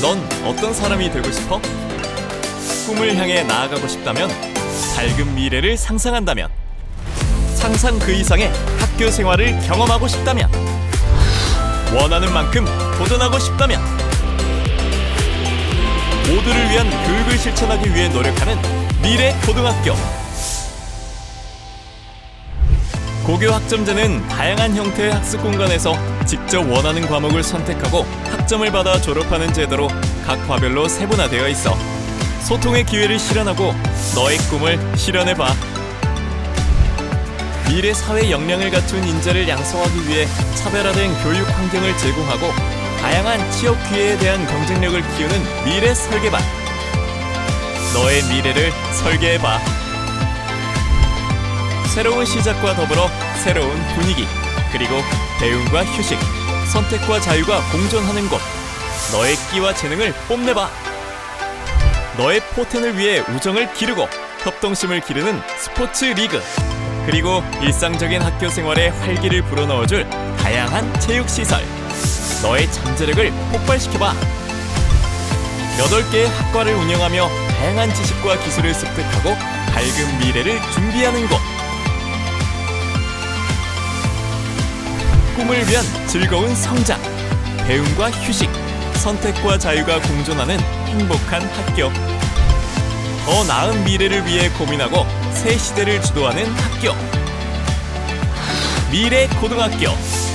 넌 어떤 사람이 되고 싶어? 꿈을 향해 나아가고 싶다면 밝은 미래를 상상한다면 상상 그 이상의 학교 생활을 경험하고 싶다면 원하는 만큼 도전하고 싶다면 모두를 위한 교육을 실천하기 위해 노력하는 미래 고등학교 고교 학점제는 다양한 형태의 학습 공간에서 직접 원하는 과목을 선택하고 학점을 받아 졸업하는 제도로 각 과별로 세분화되어 있어 소통의 기회를 실현하고 너의 꿈을 실현해봐. 미래 사회 역량을 갖춘 인재를 양성하기 위해 차별화된 교육 환경을 제공하고 다양한 취업 기회에 대한 경쟁력을 키우는 미래 설계반. 너의 미래를 설계해봐 새로운 시작과 더불어 새로운 분위기 그리고 배움과 휴식 선택과 자유가 공존하는 곳. 너의 끼와 재능을 뽐내봐. 너의 포텐을 위해 우정을 기르고 협동심을 기르는 스포츠 리그. 그리고 일상적인 학교 생활에 활기를 불어넣어줄 다양한 체육 시설. 너의 잠재력을 폭발시켜봐. 8개의 학과를 운영하며 다양한 지식과 기술을 습득하고 밝은 미래를 준비하는 곳 꿈을 위한 즐거운 성장, 배움과 휴식, 선택과 자유가 공존하는 행복한 학교. 더 나은 미래를 위해 고민하고 새 시대를 주도하는 학교. 미래 고등학교.